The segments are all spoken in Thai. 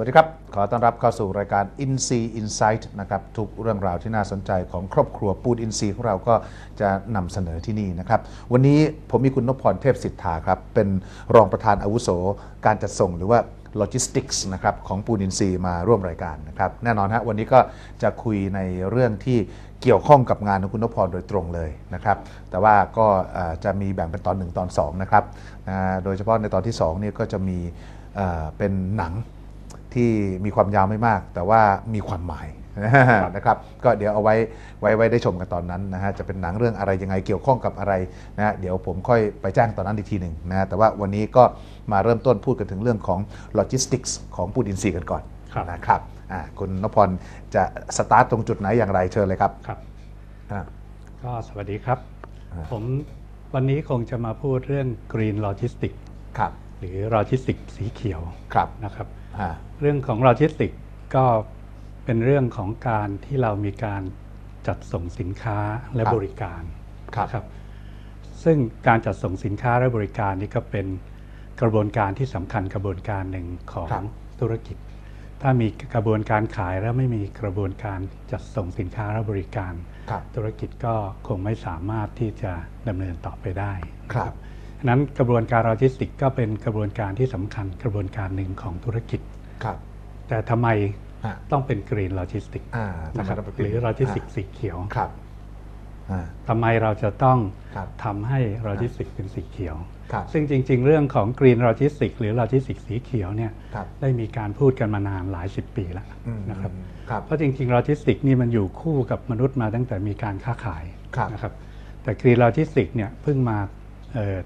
วัสดีครับ ขอต้อนรับเข้าสู่รายการ Insee Insight นะครับ ทุกเรื่องราวที่น่าสนใจของครอบครัวปูดอินซีของเราก็จะนำเสนอที่นี่นะครับ วันนี้ผมมีคุณนพพรเทพสิทธาครับ เป็นรองประธานอาวุโส การจัดส่งหรือว่า Logistics นะครับของปูนอินซีมาร่วมรายการนะครับแน่นอนฮะวันนี้ก็จะคุยในเรื่องที่เกี่ยวข้องกับงานของคุณนพพรโดยตรงเลยนะครับ แต่ว่าก็จะมีแบ่งเป็นตอนหนึ่งตอนสองนะครับโดยเฉพาะในตอนที่สองเนี่ยก็จะมีเป็นหนัง ที่มีความยาวไม่มาก แต่ว่ามีความหมายนะครับก็เดี๋ยวเอาไว้ไว้ไว้ได้ชมกันตอนนั้นนะฮะจะเป็นหนังเรื่องอะไรยังไงเกี่ยวข้องกับอะไรนะฮะเดี๋ยวผมค่อยไปแจ้งตอนนั้นอีกทีหนึ่งนะฮะแต่ว่าวันนี้ก็มาเริ่มต้นพูดกันถึงเรื่องของโลจิสติกส์ของปูดินซีย์กันก่อนครับ นะครับอ่าคุณนพพรจะสตาร์ทตรงจุดไหนอย่างไรเชิญเลยครับครับ อ่า ก็สวัสดีครับ อ่า ผมวันนี้คงจะมาพูดเรื่อง Green Logistics ครับหรือ Logistics สีเขียวครับ นะครับอ่า เรื่องของ Logistics ก็เป็นเรื่องของการที่เรามีการจัดส่งสินค้าและบริการครับนะครับซึ่งการจัดส่งสินค้าและบริการนี่ก็เป็นกระบวนการที่สำคัญกระบวนการหนึ่งของครับธุรกิจ ถ้ามีกระบวนการขายแล้วไม่มีกระบวนการจัดส่งสินค้าและบริการครับธุรกิจก็คงไม่สามารถที่จะดำเนินต่อไปได้ครับ ฉะนั้นกระบวนการโลจิสติก ก็เป็นกระบวนการที่สำคัญกระบวนการหนึ่งของธุรกิจครับ แต่ทำไมอ่าต้องเป็นกรีนโลจิสติกอ่านะครับทำไมต้งเป็นหรือโลจิสติกสีเขียวครับอ่าทำไมเราจะต้องครับทำให้โลจิสติกเป็นสีเขียวครับซึ่งจริง ๆ เรื่องของกรีนโลจิสติกหรือโลจิสติกสีเขียวเนี่ยครับได้มีการพูดกันมานานหลายสิบปีแล้วอืมนะครับครับเพราะจริงๆโลจิสติกนี่มันอยู่คู่กับมนุษย์มาตั้งแต่มีการค้าขายครับนะครับแต่กรีนโลจิสติกเนี่ยเพิ่งมาเอ่อ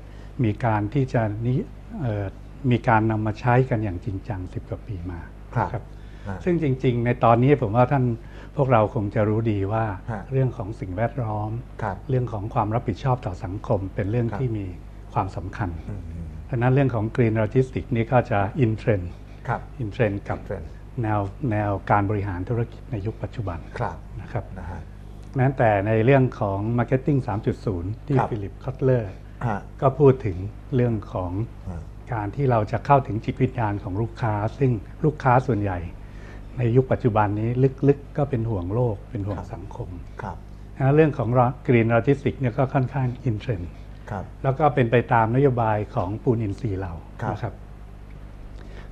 มีการที่จะนิเอ่อมีการนำมาใช้กันอย่างจริงจังสิบกว่าปีมาครับครับอ่าซึ่งจริง ๆ ในตอนนี้ผมว่าท่านพวกเราคงจะรู้ดีว่าฮะเรื่องของสิ่งแวดล้อมครับเรื่องของความรับผิดชอบต่อสังคม เป็นเรื่องครับที่มีความสำคัญอืมอืมเพราะฉะนั้นเรื่องของ Green Logistics นี่ก็จะอินเทรนด์ครับอินเทรนด์กับเทรนด์แนวแนวการบริหารธุรกิจในยุคปัจจุบันครับนะครับนะฮะแม้แต่ในเรื่องของ Marketing 3.0 ที่ครับฟิลิปคอตเลอร์ฮะ ก็พูดถึงเรื่องของอ่าการที่เราจะเข้าถึงจิตวิญญาณของลูกค้า ซึ่งลูกค้าส่วนใหญ่ ในยุคปัจจุบันนี้ลึกๆ ก็เป็นห่วงโลกเป็นห่วงสังคมครับนะเรื่องของ Green Logistics เนี่ยก็ค่อนข้างอินเทรนด์ครับแล้วก็เป็นไปตามนโยบายของปูนอินทรีย์เราครับนะครับ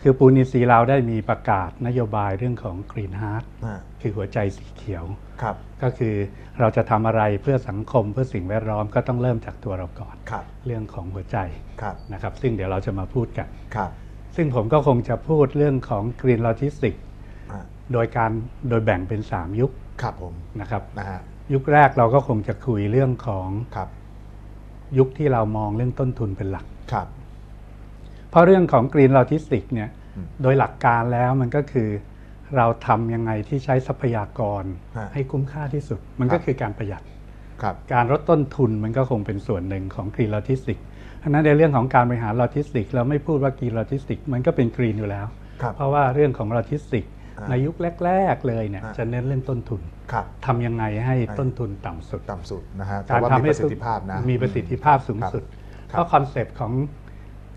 คือปูนอินทรีย์เราได้มีประกาศนโยบายเรื่องของ Green Heart อ่าคือหัวใจสีเขียว ครับก็คือเราจะทำอะไรเพื่อสังคมเพื่อสิ่งแวดล้อมก็ต้องเริ่มจากตัวเราก่อนครับเรื่องของหัวใจครับนะครับ ซึ่งเดี๋ยวเราจะมาพูดกันครับซึ่งผมก็คงจะพูดเรื่องของ Green Logistics อ่าโดยการโดยแบ่งเป็น 3 ยุคครับผมนะครับนะฮะยุคแรกเราก็คงจะคุยเรื่องของครับ ยุคที่เรามองเรื่องต้นทุนเป็นหลักครับ เพราะเรื่องของ Green Logistics เนี่ยอืมโดยหลักการแล้วมันก็คือ เราทำยังไงที่ใช้ทรัพยากรฮะให้คุ้มค่าที่สุด มันก็ครับคือการประหยัดครับการลดต้นทุนมันก็คงเป็นส่วนหนึ่งของ Green Logistics เพราะฉะนั้นในเรื่องของการบริหารโลจิสติก เราไม่พูดว่า Green Logistics มันก็เป็น Green อยู่แล้วครับเพราะว่าเรื่องของโลจิสติกอ่าในยุคแรก ๆ เลยเนี่ยอ่าจะเน้นเรื่องต้นทุนครับทำยังไงให้ต้นทุนต่ำสุดต่ำสุดนะฮะแต่การว่าทำมีให้ประสิทธิภาพนะมีประสิทธิภาพสูงสุดครับเพราะคอนเซปต์ของ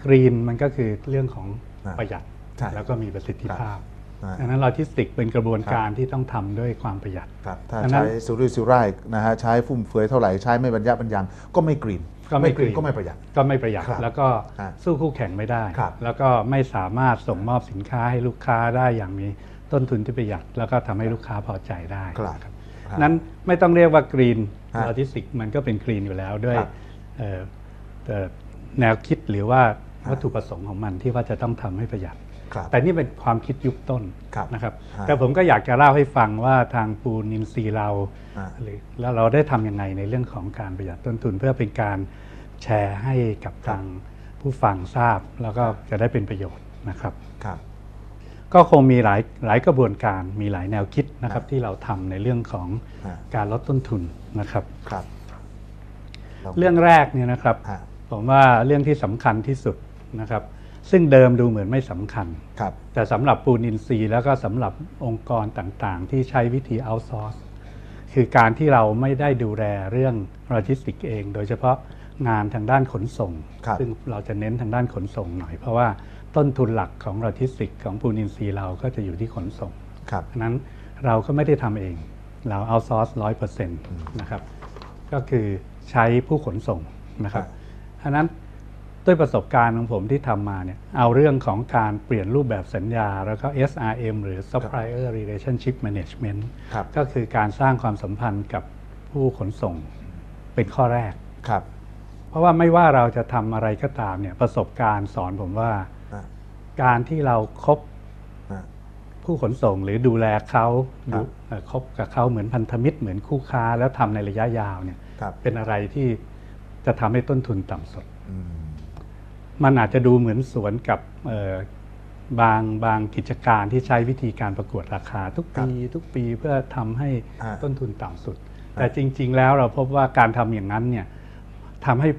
Green มันก็คือเรื่องของอ่าประหยัดใช่แล้วก็มีประสิทธิภาพนะฮะ ดังนั้นโลจิสติกเป็นกระบวนการที่ต้องทำด้วยความประหยัดครับถ้าดังนั้นใช้สุรุ่ยสุร่ายนะฮะใช้ฟุ่มเฟือยเท่าไหร่ใช้ไม่บรรยะบรรยังก็ไม่กรีนก็ไม่กรีน green ก็ไม่ประหยัดก็ไม่ประหยัดครับแล้วก็อ่าสู้คู่แข่งไม่ได้ครับแล้วก็ไม่สามารถส่งมอบสินค้าให้ลูกค้าได้อย่างมีต้นทุนที่ประหยัด แล้วก็ทำให้ลูกค้าพอใจได้ครับนะครับครับนั้นไม่ต้องเรียกว่ากรีนฮะโลจิสติกมันก็เป็นกรีนอยู่แล้วด้วยครับเอ่อเอ่อแนวคิดหรือว่าวัตถุประสงค์ของมันที่ว่าจะต้องทำให้ประหยัดครับ แต่นี่เป็นความคิดยุคต้นครับนะครับฮะแต่ผมก็อยากจะเล่าให้ฟังว่าทางปูนินซีย์เราอ่าหรือแล้วเราได้ทำยังไงในเรื่องของการประหยัดต้นทุน เพื่อเป็นการแชร์ให้กับทางผู้ฟังทราบแล้วก็จะได้เป็นประโยชน์นะครับครับ ก็คงมีหลายหลายกระบวนการมีหลายแนวคิดนะครับฮะที่เราทำในเรื่องของฮะการลดต้นทุนนะครับครับ เรื่องแรกเนี่ยนะครับฮะผมว่าเรื่องที่สำคัญที่สุดนะครับ ซึ่งเดิมดูเหมือนไม่สำคัญ ครับแต่สำหรับปูนอินทรีย์แล้วก็สำหรับองค์กรต่างๆ ที่ใช้วิธีเอาซอร์สคือการที่เราไม่ได้ดูแลเรื่องโลจิสติกเอง โดยเฉพาะงานทางด้านขนส่ง ครับ ซึ่งเราจะเน้นทางด้านขนส่งหน่อย เพราะว่าต้นทุนหลักของโลจิสติกของปูนอินทรีย์เราก็จะอยู่ที่ขนส่ง ครับฉะนั้นเราก็ไม่ได้ทำเอง เราเอาซอร์สร้อยเปอร์เซ็นต์นะครับ ก็คือใช้ผู้ขนส่งนะครับฉะนั้น ด้วยประสบการณ์ของผมที่ทำมาเนี่ยเอาเรื่องของการเปลี่ยนรูปแบบสัญญา แล้วก็ SRM หรือ Supplier Relationship Management ครับก็คือการสร้างความสัมพันธ์กับผู้ขนส่งเป็นข้อแรกครับ เพราะว่าไม่ว่าเราจะทำอะไรก็ตามเนี่ยประสบการณ์สอนผมว่าอะการที่เราคบอะผู้ขนส่งหรือดูแลเขาครับดูเอ่อคบกับเขาเหมือนพันธมิตรเหมือนคู่ค้า แล้วทำในระยะยาวเนี่ยครับเป็นอะไรที่จะทำให้ต้นทุนต่ำสุดอื มมันอาจจะดูเหมือนสวนกับเอ่อบางบางกิจการที่ใช้วิธีการประกวดราคาทุกปีทุกปีเพื่อทำให้อ่าต้นทุนต่ำสุด แต่จริง ๆ แล้วเราพบว่าการทำอย่างนั้นเนี่ยทำให้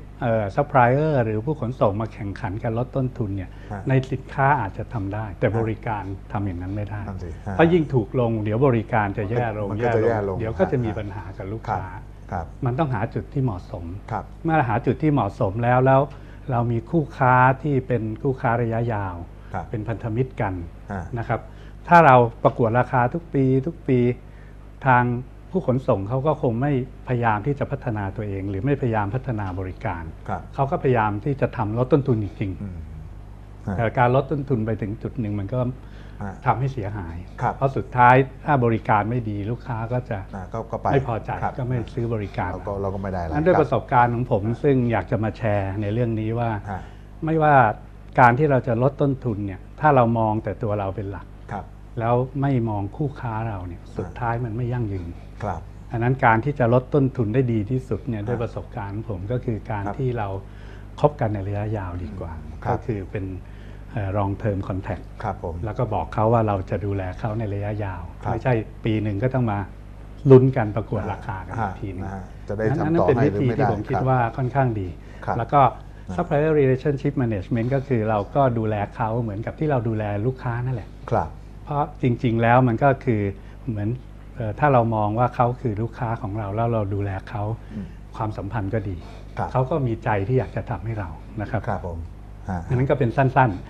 ซัพพลายเออร์หรือผู้ขนส่งมาแข่งขันกันลดต้นทุนเนี่ยฮะในสินค้าอาจจะทำได้ แต่บริการทำอย่างนั้นไม่ได้นั่นสิฮะเพราะยิ่งถูกลงเดี๋ยวบริการจะแย่ลงมันก็จะแย่ลง เดี๋ยวก็จะมีฮะปัญหากับลูกครับค้าครับมันต้องหาจุดที่เหมาะสมครับเมื่อหาจุดที่เหมาะสมแล้วแล้ว เรามีคู่ค้าที่เป็นคู่ค้าระยะยาว ครับเป็นพันธมิตรกันอ่า นะครับ ถ้าเราประกวดราคาทุกปีทุกปีทางผู้ขนส่งเขาก็คงไม่พยายามที่จะพัฒนาตัวเอง หรือไม่พยายามพัฒนาบริการ ครับเขาก็พยายามที่จะทำลดต้นทุนจริงอืมๆฮะแต่การลดต้นทุนไปถึงจุดหนึ่งมันก็ อ่าทำให้เสียหายครับเพราะสุดท้ายถ้าบริการไม่ดีลูกค้าก็จะอ่าก็ก็ไปไม่พอใจครับก็ไม่ซื้อบริการเราก็เราก็ไม่ได้แล้วนั้นด้วยคปบระสบการณ์ของผมซึ่งอยากจะมาแชร์ในเรื่องนี้ว่าฮะไม่ว่าการที่เราจะลดต้นทุนเนี่ยถ้าเรามองแต่ตัวเราเป็นหลักครับแล้วไม่มองคู่ค้าเราเนี่ยสุดท้ายมันไม่ยั่งยืนครับอันนั้นการที่จะลดต้นทุนได้ดีที่สุดเนี่ยด้วยประสบการณ์ของผมก็คือการครับที่เราคบกันในระยะยาวดีกว่าครับก็คือเป็น รองเทอมคอนแทคครับผมแล้วก็บอกเขาว่าเราจะดูแลเขาในระยะยาวครับไม่ใช่ปีหนึ่งก็ต้องมาลุ้นกันประกวดราคากันอีกทีหนึงอ่าจะได้นั้นทำนั่นต่อเป็นให้วิหรือธีไม่ที่ได้ผมคิดรับว่าค่อนข้างดีครับแล้วก็ supplier relationship management ก็คือเราก็ดูแลเขาเหมือนกับที่เราดูแลลูกค้านั่นแหละครับ เพราะจริง ๆ แล้วมันก็คือเหมือนเอ่อถ้าเรามองว่าเขาคือลูกค้าของเราแล้วเราดูแลเขาอืมความสัมพันธ์ก็ดีครับเขาก็มีใจที่อยากจะทำให้เรานะครับครับผมฮะ อันนั้นก็เป็นสั้น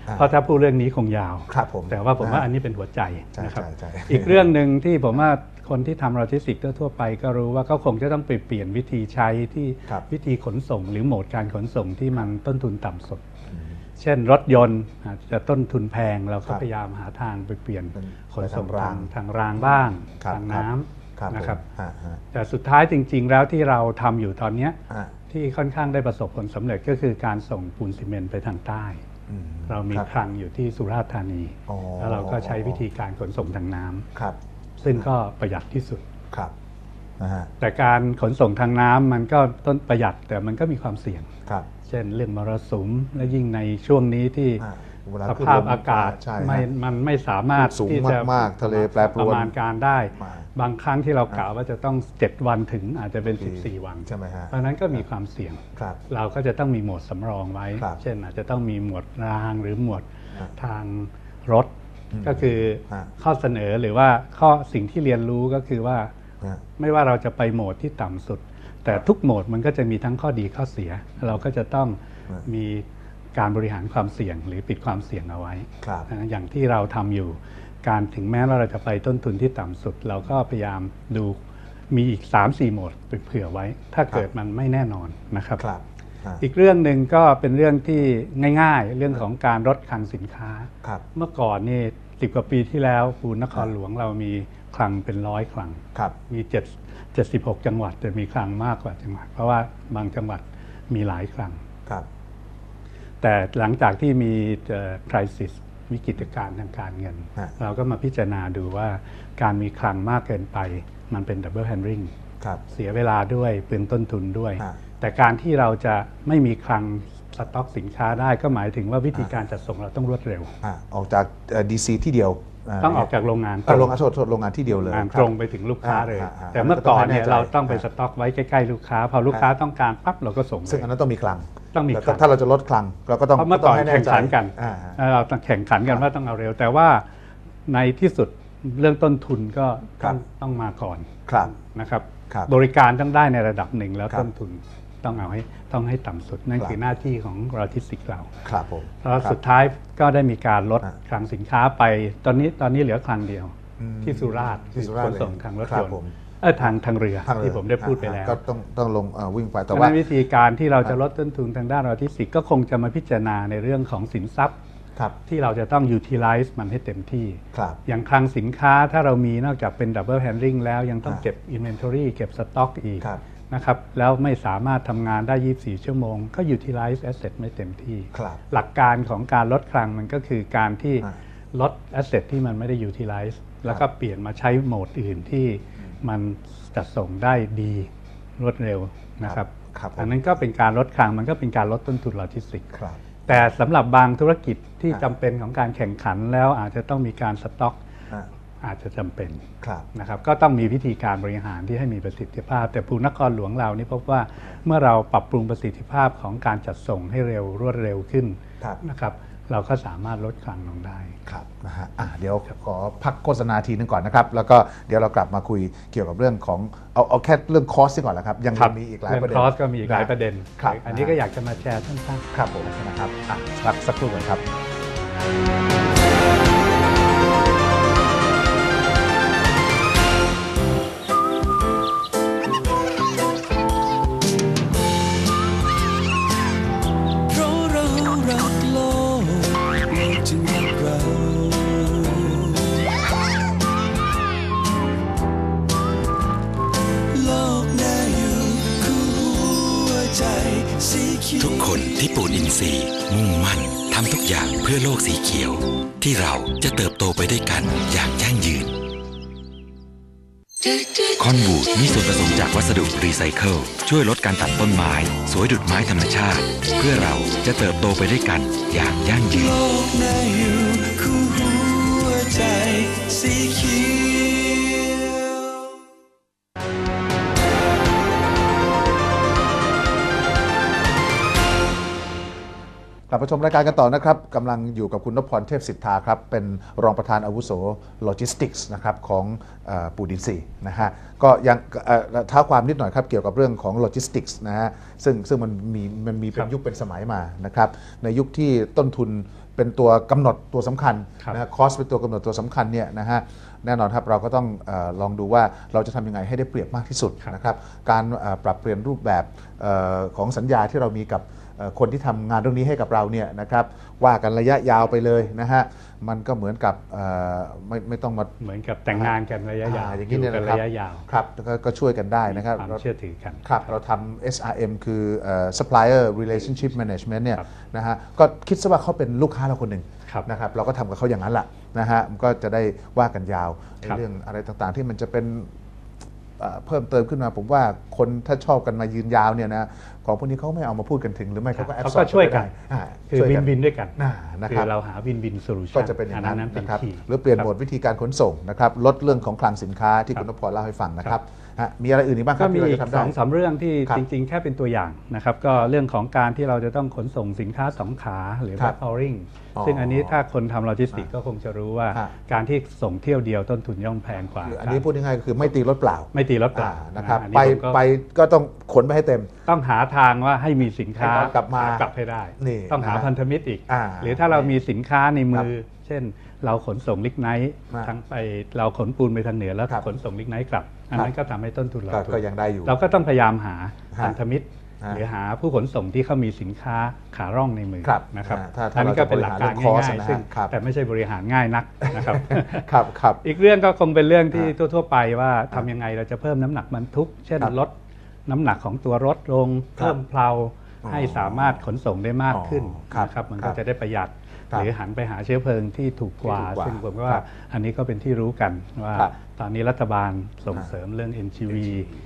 อ่าๆเพราะถ้าพูดเรื่องนี้คงยาว ครับผม แต่ว่าผมว่าอ่าอันนี้เป็นหัวใจใช่นะครับใช่ใช่อีกเรื่องหนึ่งที่ผมว่าคนที่ทำโลจิสติกส์ทั่วๆไปก็รู้ว่าเขาคงจะต้องไปเปลี่ยนวิธีใช้ที่ครับวิธีขนส่ง หรือโหมดการขนส่งที่มันต้นทุนต่ำสุดอืมเช่นรถยนต์อาจจะต้นทุนแพงเราคก็รับพยายามหาทางไปเปลี่ยนเป็นขนส่งไปทางรางทางรางบ้างครับทางครับน้ำครับนะครับผมฮะฮะแต่สุดท้ายจริง ๆ แล้วที่เราทำอยู่ตอนเนี้ยอะ ที่ค่อนข้างได้ประสบผลสำเร็จก็คือการส่งปูนซีเมนต์ไปทางใต้ อืม เรามีครับคลังอยู่ที่สุราษฎร์ธานี อ๋อ แล้วเราก็ใช้วิธีการขนส่งทางน้ำครับ ซึ่งก็ประหยัดที่สุด ครับนะฮะแต่การขนส่งทางน้ำมันก็ต้นประหยัดแต่มันก็มีความเสี่ยง ครับ เช่นเรื่องมรสุมและยิ่งในช่วงนี้ที่อะเวลสขึ้นภาพลมอากาศใช่ฮะไม่มันไม่สามารถสูงที่จะมากๆทะเลแปรปรวนประมาณการได้ มา บางครั้งที่เรากล่าวว่าจะต้อง 7 วันถึงอาจจะเป็น 14 วันใช่ไหมฮะเพราะฉะนั้นก็มีความเสี่ยงครับเราก็จะต้องมีโหมดสำรองไว้ครับเช่นอาจจะต้องมีหมวดรางหรือหมวดอะทางรถอืมก็คือฮะข้อเสนอหรือว่าข้อสิ่งที่เรียนรู้ก็คือว่าฮะไม่ว่าเราจะไปโหมดที่ต่ำสุด แต่ทุกโหมดมันก็จะมีทั้งข้อดีข้อเสีย เราก็จะต้องครับมีการบริหารความเสี่ยงหรือปิดความเสี่ยงเอาไว้ครับนะอย่างที่เราทำอยู่ การถึงแม้ว่าเราจะไปต้นทุนที่ต่ำสุด เราก็พยายามดูมีอีก 3-4 โหมดไปเผื่อไว้ ถ้าเกิดมันไม่แน่นอนนะครับ ครับอะอีกเรื่องหนึ่งก็เป็นเรื่องที่ง่ายๆ เรื่องของการลดคลังสินค้า ครับ เมื่อก่อนนี่สิบกว่าปีที่แล้วปูนนครหลวงเรามีคลังเป็นร้อยคลัง ครับ มี7 76จังหวัดแต่มีคลังมากกว่าจังหวัด เพราะว่าบางจังหวัดมีหลายคลัง ครับ แต่หลังจากที่มีคริสิส วิกฤตการณ์ทางการเงินฮะเราก็มาพิจารณาดูว่าการมีคลังมากเกินไป มันเป็นดับเบิลแฮนดิ้งครับเสียเวลาด้วยเปลืองต้นทุนด้วยฮะแต่การที่เราจะไม่มีคลังสต็อกสินค้าได้ก็หมายถึงว่าวิธีการจัดส่งเราต้องรวดเร็วอะออกจากดีซีที่เดียว ต้องออกจากโรงงานเอ่อโรงงานโทษโทษโรงงานที่เดียวเลยงานคบตรงไปถึงลูกค้าเลยอ่าอ่าแต่เมื่อก่อนเนี่ยก็ต้องให้แน่ใจเราต้องไปสอ่าต็อกไว้ใกล้ๆลูกค้า พอลูกค้าต้องการปั๊บเราก็ส่งเลซึ่งยอันนั้นต้องมีคลังต้องมีแล้วคลังถ้าเราจะลดคลังเราก็ต้องเพราะเมื่อก่อนต้ให้แข่งขันกันอ่าเอ่อเราต้องแข่งขันกันว่าต้องเอาเร็ว แต่ว่าในที่สุดเรื่องต้นทุนก็ครัต้อบงต้องมาก่อนครับนะครับครับ บริการต้องได้ในระดับหนึ่งแล้วครับต้นทุน ต้องเอาให้ต้องให้ต่ำสุด นั่นครับคือหน้าที่ของโลจิสติกเราครับผมแล้วครับสุดท้ายก็ได้มีการลดอะคลังสินค้าไป ตอนนี้ตอนนี้เหลือคลังเดียวอืมที่สุราษฎร์ที่สุราษฎร์ขนส่งทางรถครัยบนต์ผมเออทางทางเรือทางเรือที่ผมได้พูดไปแล้ว ก็ต้องต้องลงเอ่อวิ่งไปเพแต่ราะฉะว่านั้นวิธีการที่เราจะลดต้นทุนทางด้านโลจิสติกก็คงจะมาพิจารณาในเรื่องของสินทรัพย์ครับที่เราจะต้อง utilize มันให้เต็มที่ครับอย่างคลังสินค้าถ้าเรามีนอกจากเป็น double handling แล้วยังต้องอ่าเก็บ inventory เก็บสต็อกอีกครับ นะครับแล้วไม่สามารถทำงานได้ 24 ชั่วโมง ก็ utilize asset ไม่เต็มที่ ครับหลักการของการลดคลังมันก็คือการที่อ่าลด asset ที่มันไม่ได้ utilize แล้วก็เปลี่ยนมาใช้โหมดอื่นที่มันจัดส่งได้ดีรวดเร็วนะครับครับผม อันนั้นก็เป็นการลดคลังมันก็เป็นการลดต้นทุนโลจิสติกครับ แต่สำหรับ บางธุรกิจที่อ่าจำเป็นของการแข่งขันแล้วอาจจะต้องมีการสต็อก อ่าอาจจะจำเป็นครับนะครับก็ต้องมีวิธีการบริหารที่ให้มีประสิทธิภาพ แต่ภูนครหลวงเรานี่พบว่าเมื่อเราปรับปรุงประสิทธิภาพของการจัดส่งให้เร็วรวดเร็วขึ้นครับนะครับเราก็สามารถลดคลังลงได้ครับนะฮะอะเดี๋ยวขอพักโฆษณาทีนึงก่อนนะครับ แล้วก็เดี๋ยวเรากลับมาคุยเกี่ยวกับเรื่องของเอาเอาแค่เรื่องคอสก่อนแล้วครับ ยังครับมีอีกหลายเรื่ประเด็นคอสก็มีอีกหลายประเด็นครับอันนี้ก็อยากจะมาแชร์สั้นๆครับผมนะครับอะพักสักครู่ก่อนครับ พื่อโลกสีเขียว ที่เราจะเติบโตไปด้วยกันอย่างยั่งยืน คอนบูดมีส่วนผสมจากวัสดุรีไซเคิลช่วยลดการตัดต้นไม้ สวยดุดไม้ธรรมชาติ เพื่อเราจะเติบโตไปด้วยกันอย่างยั่งยืน กลับมาชมรายการกันต่อนะครับกำลังอยู่กับคุณนพพรเทพสิทธาครับ เป็นรองประธานอาวุโสโลจิสติกส์นะครับของเออปูดินซีนะฮะก็ยังเอ่อเท้าความนิดหน่อยครับเกี่ยวกับเรื่องของโลจิสติกส์นะฮะซึ่งซึ่งมันมีมันมีเป็ครันบยุคเป็นสมัยมานะครับในยุคที่ต้นทุนเป็นตัวกำหนดตัวสำคัญครับนะฮะคอสเป็นตัวกำหนดตัวสำคัญเนี่ยนะฮะแน่นอนครับเราก็ต้องเออลองดูว่าเราจะทำยังไงให้ได้เปรียบมากที่สุดครับนะครับการเอ่อปรับเปลี่ยนรูปแบบเออของสัญญาที่เรามีกับเอ่อ คนที่ทำงานเรื่องนี้ให้กับเราเนี่ยนะครับว่ากันระยะยาวไปเลยนะฮะมันก็เหมือนกับเอ่อไม่ไม่ต้องมาเหมือนกับแต่งงานกันระยะยาวอ่อย่างนี้เนี่ยกันะครับระยะยาวครับแล้วก็ก็ช่วยกันได้นะครับความเราเชื่อถือกันครับเราทำ SRM คือเอ่อ supplier relationship management เนี่ยครับนะฮะก็คิดซะว่าเขาเป็นลูกค้าเราคนหนึ่งครับนะครับเราก็ทำกับเขาอย่างนั้นแหละนะฮะมันก็จะได้ว่ากันยาวในครับเรื่องอะไรต่างๆที่มันจะเป็น เอ่อเพิ่มเติมขึ้นมาผมว่าคนถ้าชอบกันมายืนยาวเนี่ยนะของพวกนี้เขาไม่เอามาพูดกันถึงหรือไม่เขาก็แอบเขาก็ช่วยกันอ่าคือช่ยวินวินด้วยกันอ่านะคืครับอเราหาวินวินโซลูชันก็จะเป็นอย่างนั้นเป็นนะครับคีย์หรือเปลี่ยนคบโหมดวิธีการขนส่งนะครับลดเรื่องของคลังสินค้าที่ครับคุณนพพรเล่าให้ฟังนะครับฮะ มีอะไรอื่นอีกบ้างคก็รับมีที่เราอีจะกทำสได้องสามเรื่องที่ครับจริง ๆ แค่เป็นตัวอย่างนะครับก็เรื่องของการที่เราจะต้องขนส่งสินค้าสองขาหรือครับ backhaul อ๋อซึ่งอันนี้ถ้าคนทำโลจิสติกก็คงจะรู้ว่าฮะการที่ส่งเที่ยวเดียวต้นทุนย่อมแพงกว่าคืออันนี้พูดง่ายๆก็คือไม่ตีรถเปล่า ไม่ตีรถเปล่าอ่านะครับอัไปผมก็ไปก็ต้องขนไปให้เต็ม ต้องหาทางว่าให้มีสินค้าให้เขากลับมาหกลับให้ได้นี่ต้องหานะฮะพันธมิตรอีกอ่าหรือถ้าเรามีสินค้าในมืครัอบเช่น เราขนส่งลิกไนท์อ่าทั้งไปเราขนปูนไปทางเหนือแล้วครับขนส่งลิกไนท์กลับอันนั้นก็ทำให้ต้นทุนเราก็ถูก็ยังได้อยู่ เราก็ต้องพยายามหาฮะพันธมิตรฮะหรือหาผู้ขนส่งที่เขามีสินค้าขาร่องในมือครับนะครับอ่าถ้าถ้าอันนี้ก็เป็นหลักการเราจะบริหารเรื่อง cost ง่ายนะฮะๆซึ่งครับแต่ไม่ใช่บริหารง่ายนักนะครับครับครับอีกเรื่องก็คงเป็นเรื่องที่อ่าทั่ว ๆ ไปว่าทำยังไงเราจะเพิ่มน้ำหนักบรรทุก เช่นครับลดน้ำหนักของตัวรถลงครับเพิ่มเพลาอ๋อให้สามารถขนส่งได้มากขึ้นอ๋อครับนะครับมันครัก็บจะได้ประหยัดครับ หรือหันไปหาเชื้อเพลิงที่ถูกกว่าที่ถูกกว่าซึ่งผมครัว่าบอันนี้ก็เป็นที่รู้กันว่าครับตอนนี้รัฐบาลส่งเสริมเรื่อง NGV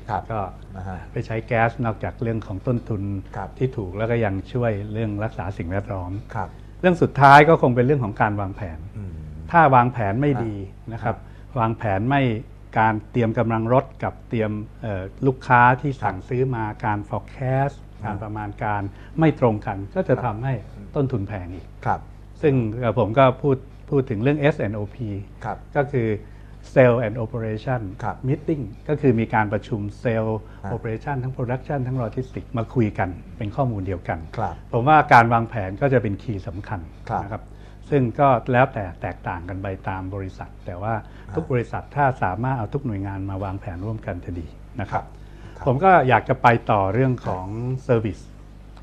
ครับก็นะฮะไปใช้แก๊สนอกจากเรื่องของต้นทุนครับที่ถูกแล้วก็ยังช่วยเรื่องรักษาสิ่งแวดล้อมครับเรื่องสุดท้ายก็คงเป็นเรื่องของการวางแผนอืมถ้าวางแผนไม่ดีนะครับ วางแผนไม่การเตรียมกำลังรถกับเตรียมเอ่อลูกค้าที่สั่งซื้อมาการ forecast การประมาณการไม่ตรงกัน ก็จะทำให้ต้นทุนแพงอีกครับ ซึ่งเอ่อผมก็พูดพูดถึงเรื่อง S&OP ครับก็คือ Sale and Operation ครับ Meeting ก็คือมีการประชุม Sale อ่า Operation ทั้ง Production ทั้ง Logistics มาคุยกันเป็นข้อมูลเดียวกันครับผมว่าการวางแผนก็จะเป็นคีย์สำคัญครับนะครับซึ่งก็แล้วแต่แตกต่างกันไปตามบริษัท แต่ว่าทุกบริษัทถ้าสามารถเอาทุกหน่วยงานมาวางแผนร่วมกันจะดีนะครับครับผมก็อยากจะไปต่อเรื่องของ Service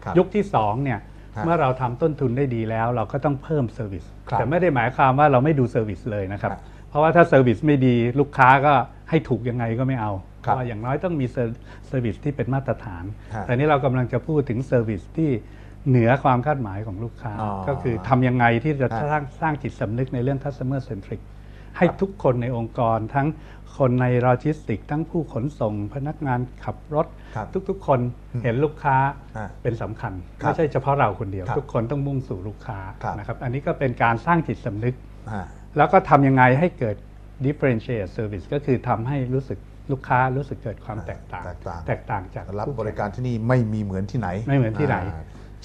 ครับยุคที่2เนี่ยฮะ เมื่อเราทำต้นทุนได้ดีแล้ว เราก็ต้องเพิ่มเซอร์วิสครับแต่ไม่ได้หมายความว่าเราไม่ดูเซอร์วิสเลยนะครับครับ เพราะว่าถ้าเซอร์วิสไม่ดีลูกค้าก็ให้ถูกยังไงก็ไม่เอาเพครับราะว่าอย่างน้อยต้องมีเซอร์เซอร์วิสที่เป็นมาตรฐานฮะแต่นี่เรากำลังจะพูดถึงเซอร์วิสที่เหนือความคาดหมายของลูกค้าอ๋อก็คือทำยังไงที่จะฮะสร้างสร้างจิตสำนึกในเรื่อง customer centric ให้ทุกคนในองค์กร ทั้งคนในโลจิสติก ทั้งผู้ขนส่ง พนักงานขับรถ ครับทุกๆ คนเห็นลูกค้าฮะเป็นสำคัญ ครับไม่ใช่เฉพาะเราคนเดียว ครับทุกคนต้องมุ่งสู่ลูกค้าครับ นะครับอันนี้ก็เป็นการสร้างจิตสำนึกฮะแล้วก็ทำยังไงให้เกิด differentiate service ก็คือทำให้รู้สึกลูกค้ารู้สึกเกิดความแตกต่าง แตกต่างแตกต่างจากรับคู่แข่งบริการที่นี่ไม่มีเหมือนที่ไหนไม่เหมือนที่ไหนา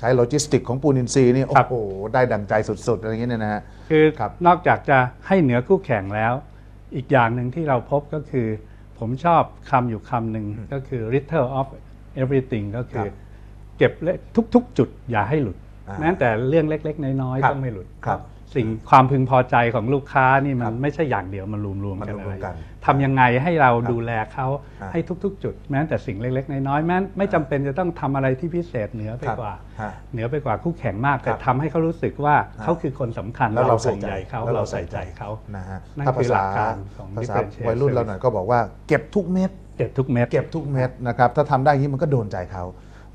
ใช้โลจิสติกของปูนินซีย์นี่โอ้ครับ โหได้ดังใจสุดๆอะไรอย่างเงี้ยเนี่ยนะฮะ คือครับ นอกจากจะให้เหนือคู่แข่งแล้ว อีกอย่างหนึ่งที่เราพบก็คือ ผมชอบคำอยู่คำหนึ่งก็คือ little of everything ก็คือ ครับเก็บเลทุก ๆ จุดอย่าให้หลุดอ่าแม้แต่เรื่องเล็ก ๆ น้อย ครับ ๆ ต้องไม่หลุด ครับ สิ่งความพึงพอใจของลูกค้านี่มัครันบไม่ใช่อย่างเดียวมันรวมๆมันกันรวมๆอะไรกันทำยังไงให้เราครับดูแลเขาอ่าให้ทุก ๆ จุด แม้แต่สิ่งเล็ก ๆ น้อยๆแม้ไม่จำเป็นจะต้องทำอะไรที่พิเศษเหนือไปครับกว่าฮะเหนือไปกว่าคู่แข่งมากแต่ครับทำให้เขารู้สึกว่าเขาคือคนสำคัญแล้วเราห่วงใส่ใจใยเขาแล้วเราใส่ใจเขานะฮะนั่นถ้าคืภาอหลัษากการของภาษา differentiate วัยรุ่นเรา service หน่อยก็บอกว่าเก็บทุกเม็ดเก็บทุกเม็ดเก็บทุกเม็ดนะครับถ้าทำได้อย่างนี้มันก็โดนใจเขา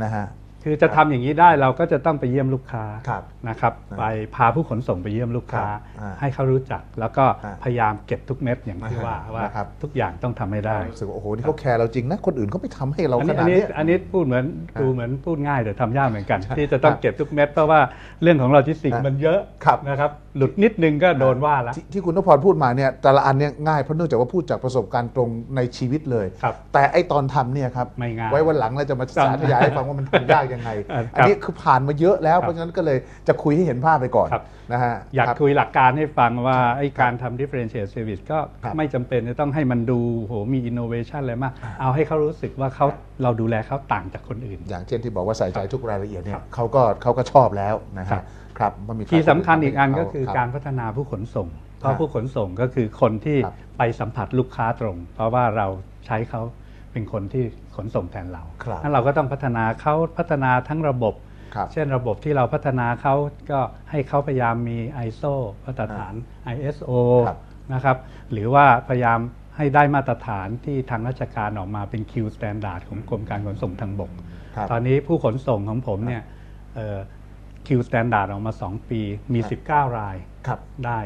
นะฮะ คือจะทำอย่างนี้ได้เราก็จะต้องไปเยี่ยมลูกค้าครับนะครับ ไปพาผู้ขนส่งไปเยี่ยมลูกค้าครับอ่าให้เขารู้จัก แล้วก็อ่าพยายามเก็บทุกเม็ดอย่างที่ว่าอ่าว่านะครับทุกอย่างต้องทำให้ได้รู้สึกว่าโอ้โหนี่เขาแคร์เราจริงนะคนอื่นเขาไม่ทำให้เราอันขนี้นาอัดนนี้เนี้ยอันนี้พูดเหมือนดูเหมือนพูดง่ายแต่ทำยากเหมือนกัน ที่จะต้องครับเก็บทุกเม็ดเพราะว่าเรื่องของโลจิสติกครับมันเยอะครับนะครับหลุดนิดนึงก็โดนว่าละที่ที่คุณนพพรพูดมาเนี่ยแต่ละอันเนี่ยง่ายเพราะเนื่องจากว่าพูดจากประสบการณ์ตรงในชีวิตเลยครับแต่ไอตอนทำเนี่ยครับไม่ง่ายไว้วันหลังเราจะมาสาธยายให้ฟังว่ามันทำยากยังไงอ่าครับอันนี้คือผ่านมาเยอะแล้วครับเพราะฉะนั้นก็เลยจะคุยให้เห็นภาพไปก่อนครับนะฮะอยากรับคุยหลักการให้ฟังว่าไอ้การทำ differentiate service ก็ครับไม่จำเป็นจะต้องให้มันดูโหมี innovation อะไรมาก เอาให้เขารู้สึกว่าเขาเราดูแลเขาต่างจากคนอื่น อย่างเช่นที่บอกว่าใส่ใจทุกรายละเอียดเนี่ครัยบเขาก็เขาก็ชอบแล้วนะครัฮะบครับมันมีที่สำคัญอีกอันเขก็คือคบการพัฒนาผู้ขนส่งเพราะครับผู้ขนส่งก็คือคนที่ครับไปสัมผัสลูกค้าตรง เพราะว่าเราใช้เขา เป็นคนที่ขนส่งแทนเราครับนั้นเราก็ต้องพัฒนาเขาพัฒนาทั้งระบบ ครับเช่นระบบที่เราพัฒนาเขาก็ให้เขาพยายามมี ISO มาตรฐาน ISO ครับนะครับหรือว่าพยายามให้ได้มาตรฐานที่ทางราชการออกมาเป็น Q standard ของกรมการขนส่งทางบก ครับ ตอนนี้ผู้ขนส่งของผมเนี่ยเอ่อ Q standard ออกมา 2 ปีมีครับ19 ราย ครับ ได้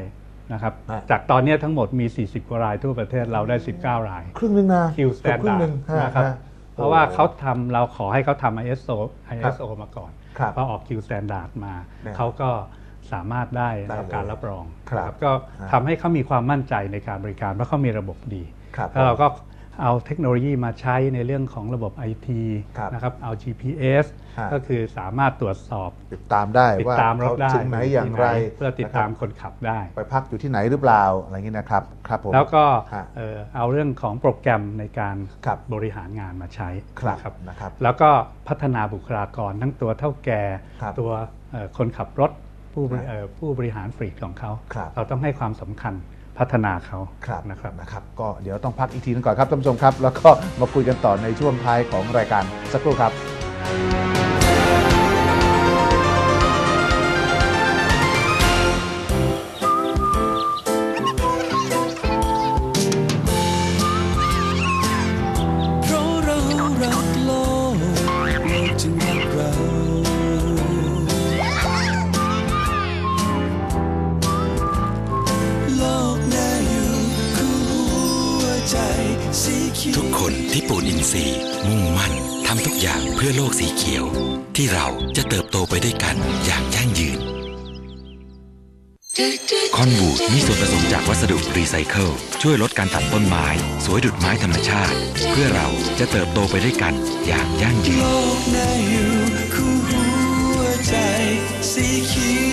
นะครับ ฮะ จากตอนเนี้ยทั้งหมดมี 40กว่ารายทั่วประเทศเราได้ 19 ราย ครึ่งหนึ่งนะคิวสเกืแตอบนครึ่งดาหร์นึ่งดฮะนะครับฮะเพราะว่าโอ้เขาทำเราขอให้เขาทำ ISO ISO มาก่อน ครับ พอออกคิวสแตนดาร์ดมาเนี่ยเขาก็สามารถได้ได้รับการเลยรับรองครับนะก็ฮะ ทำให้เขามีความมั่นใจในการบริการเพราะเขามีระบบดี ครับ แล้วเราก็ เอาเทคโนโลยีมาใช้ในเรื่องของระบบ IT ครับนะครับเอา GPS ฮะก็คือสามารถตรวจสอบติดตามได้ติดว่าตามรถเขาได้ถึงไหนอย่างไร เพื่อติดตามนะคคนขับได้รับไปพักอยู่ที่ไหนหรือเปล่าอะไรอย่างนี้นะครับครับผมแล้วก็ฮะเอ่อเอาเรื่องของโปรแกรมในการครับบริหารงานมาใช้ครับนะนะครับแล้วก็พัฒนาบุคลากรทั้งตัวเท่าแก่ครับตัวเอ่อคนขับรถผู้บริครับเอ่อผู้บริหารฟรีกของเขาครับเราต้องให้ความสำคัญ พัฒนาเขาครับนะครับนะครับ ก็เดี๋ยวต้องพักอีกทีนึงก่อนครับท่านผู้ชมครับ แล้วก็มาคุยกันต่อในช่วงท้ายของรายการสักครู่ครับ เพราะเรารักโลกโลกจึงรัก นที่ปูนอินทรีย์ มุ่งมั่นทำทุกอย่างเพื่อโลกสีเขียว ที่เราจะเติบโตไปด้วยกันอย่างยั่งยืน คอนบูดมีส่วนผสมจากวัสดุรีไซเคิลช่วยลดการตัดต้นไม้ สวยดุดไม้ธรรมชาติ เพื่อเราจะเติบโตไปด้วยกันอย่างยั่งยืนโลกน่าอยู่คู่หัวใจสีเขียว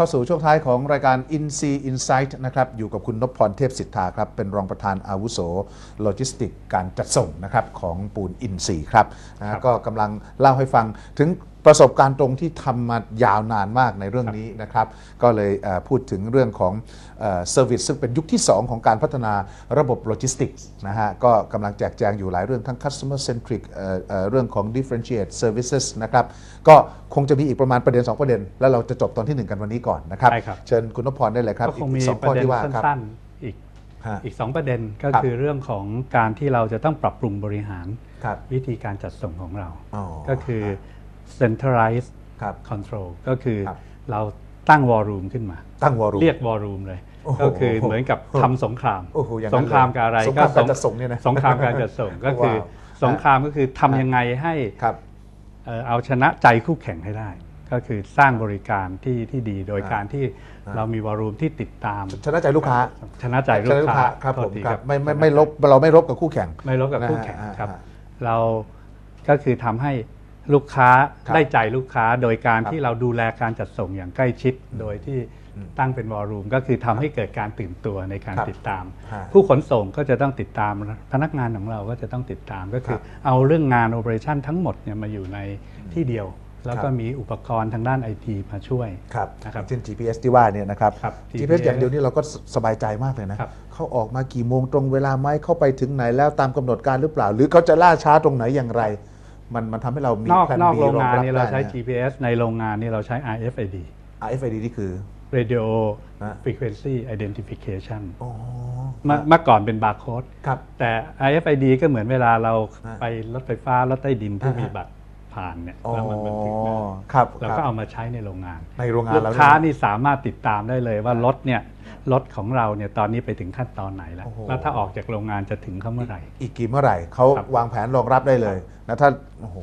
เข้าสู่ช่วงท้ายของรายการ In c Insight นะครับ อยู่กับคุณนพพรเทพสิทธาครับ เป็นรองประธานอาวุโสโลจิสติก การจัดส่งนะครับของปูนอินซีครับนะฮะก็กำลังเล่าให้ฟังถึง ประสบการณ์ตรงที่ทำมายาวนานมากในเรื่องนี้นะครับ ก็เลยเอ่อพูดถึงเรื่องของเซอร์วิสซึ่งเป็นยุคที่ 2 ของการพัฒนาระบบโลจิสติกส์นะฮะก็กำลังแจกแจงอยู่หลายเรื่องทั้ง customer centric เอ่อเอ่อเรื่องของ differentiate services นะครับ ก็คงจะมีอีกประมาณประเด็น 2 ประเด็น แล้วเราจะจบตอนที่ 1 กันวันนี้ก่อนนะครับใช่ครับเชิญคุณนพพรได้เลยครับก็คงมีอีกสองปข้อระเด็นที่ว่าครับสั้นๆอีกฮะอีกสองประเด็นก็ครับคือเรื่องของการที่เราจะต้องปรับปรุงบริหารครับวิธีการจัดส่งของเราอ๋อก็คือ centralized ครับ control ก็คือครับเราตั้งวอลลุ่มขึ้นมา ตั้งวอรุ่ม เรียกวอลลุ่มเลย โอ้โหก็คือเหมือนกับทำสงคราม โอ้โหอย่างนั้นสงครามกับอะไรเลยสงครามการจัดส่งเนี่ยนะสงครามการจัดส่งก็คือว้าว สงครามก็คือทำยังไงให้ครับ เอ่อเอาชนะใจคู่แข่งให้ได้ ก็คือสร้างบริการที่ที่ดีโดยอ่าการที่อ่าเรามีวอลลุ่มที่ติดตาม ชนะใจลูกค้าชนะใจลูกค้าครับโทผษมทีครับไม่ไม่ไม่ลบเราไม่ลบกับคู่แข่ง ไม่ลบกับนะฮะคู่แข่งอ่าครับ อ่า เราก็คือทำให้ ลูกค้าครับได้ใจลูกค้าโดยการครับที่เราดูแลการจัดส่งอย่างใกล้ชิด โดยที่ตั้งเป็นวอลลุ่มก็คือทำให้เกิดการตื่นตัวในการครับติดตาม ฮะผู้ขนส่งก็จะต้องติดตามพนักงานของเราก็จะต้องติดตามก็คือครับเอาเรื่องงานโอเปอเรชันทั้งหมดเนี่ยมาอยู่ในที่เดียว แล้วก็ครับ มีอุปกรณ์ทางด้านไอทีมาช่วย ครับนะครับเช่น GPS ที่ว่าเนี่ยนะครับ ครับ GPS อย่างเดียวนี่เราก็สสบายใจมากเลยนะครับ เขาออกมากี่โมงตรงเวลาไหมเข้าไปถึงไหนแล้วตามกำหนดการหรือเปล่า หรือเขาจะล่าช้าตรงไหนอย่างไร มันมันทำให้เรามีนอกแพลนนอก B โรงงานองบนี่เราใช้ได้ะ GPS ในโรงงานนี่เราใช้ RFID RFID นี่คือ Radio ฮะ Frequency Identification อ๋อ เมื่อเมื่อก่อนเป็นบาร์โค้ดครับ แต่ RFID ก็เหมือนเวลาเราฮะไปรถไฟฟ้ารถใต้ดินที่อ่าฮะ มีบัตรผ่านเนี่ยอ๋อแล้วมันบันทึกได้ครับเราคก็รับเอามาใช้ในโรงงาน ในโรงงานลูกเราค้าเนี่ยนี่สามารถติดตามได้เลยว่ารถเนี่ย รถของเราเนี่ยตอนนี้ไปถึงขั้นตอนไหนแล้ว โอ้โห แล้วถ้าออกจากโรงงานจะถึงเขาเมื่อไหร่ อีกกี่เมื่อไหร่เขาครับวางแผนรองรับได้เลยนะถ้าโอ้โห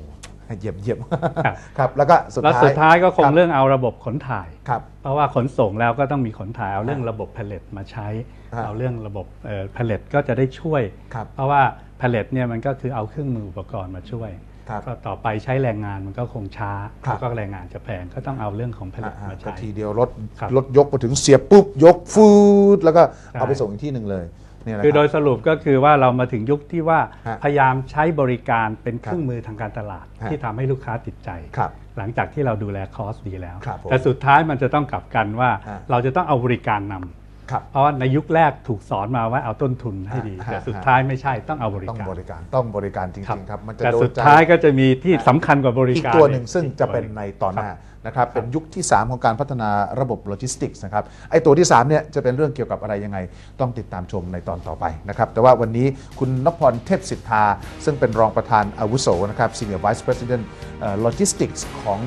เยี่ยมเยี่ยมครับ ครับแล้วก็สุดแล้วท้ายสุดท้ายก็ครังบเรื่องเอาระบบขนถ่าย ครับ เพราะว่าขนส่งแล้วก็ต้องมีขนถ่ายเอาเรื่องระบบแพลเลตมาใช้ ฮะเอาเรื่องระบบแพลเลตก็จะได้ช่วย ครับเพราะว่าแพลเลตเนี่ยมันก็คือเอาเครื่องมืออุปกรณ์มาช่วยครับ ก็ต่อไปใช้แรงงานมันก็คงช้าครับแล้วก็แรงงานจะแพงก็ต้องเอาเรื่องของแพลเลตอ่ามาก็ใช้ทีเดียวรถครับรถยกมาถึงเสียบปุ๊บยกฟูดแล้วก็ใช่เอาไปส่งอีกที่หนึ่งเลยเนี่ยนะคือโดรับยสรุปก็คือว่าเรามาถึงยุคที่ว่าฮะพยายามใช้บริการเป็นเคครับรื่องมือทางการตลาดฮะที่ทำให้ลูกค้าติดใจครับหลังจากที่เราดูแลคอสดีแล้วครับผมแต่สุดท้ายมันจะต้องกลับกันว่าฮะเราจะต้องเอาบริการนำครับ เพราะว่าในยุคแรกถูกสอนมาว่าเอาต้นทุนให้ดีฮะแต่สุดฮะท้ายไม่ใช่ต้องเอาบริต้องการบริการต้องบริการจริงๆครับมันจะแต่โดสุนดใจท้ายก็จะมีที่สำคัญกว่าบริอีกการตัวหนึ่งอีกซึ่งจะตัวเป็นหงในตอนหน้าครับนะครับเป็นยุคที่ 3 ของการพัฒนาระบบโลจิสติกส์นะครับไอ้ตัวที่3เนี่ยจะเป็นเรื่องเกี่ยวกับอะไรยังไง ต้องติดตามชมในตอนต่อไปนะครับแต่ว่าวันนี้คุณนพพรเทพสิทธา ซึ่งเป็นรองประธานอาวุโสนะครับ Senior Vice President เอ่อ Logistics ของ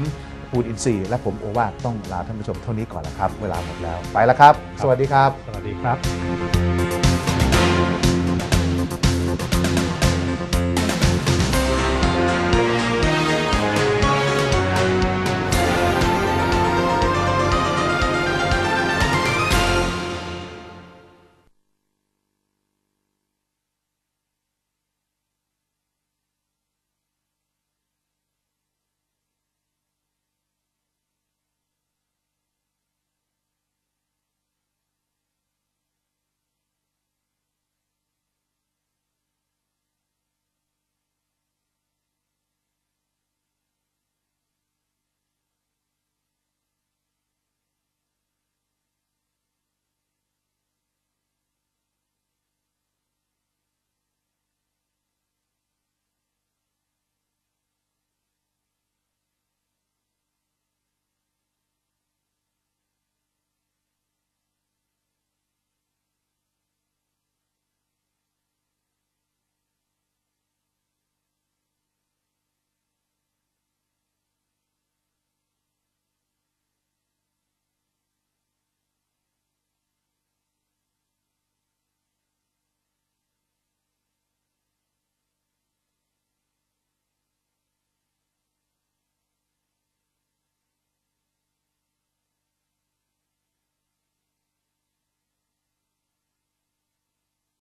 ปูนอินซีและผมโอวาทต้องลาท่านผู้ชมเท่านี้ก่อนแล้วครับ เวลาหมดแล้วไปแล้วครับ สวัสดีครับ สวัสดีครับ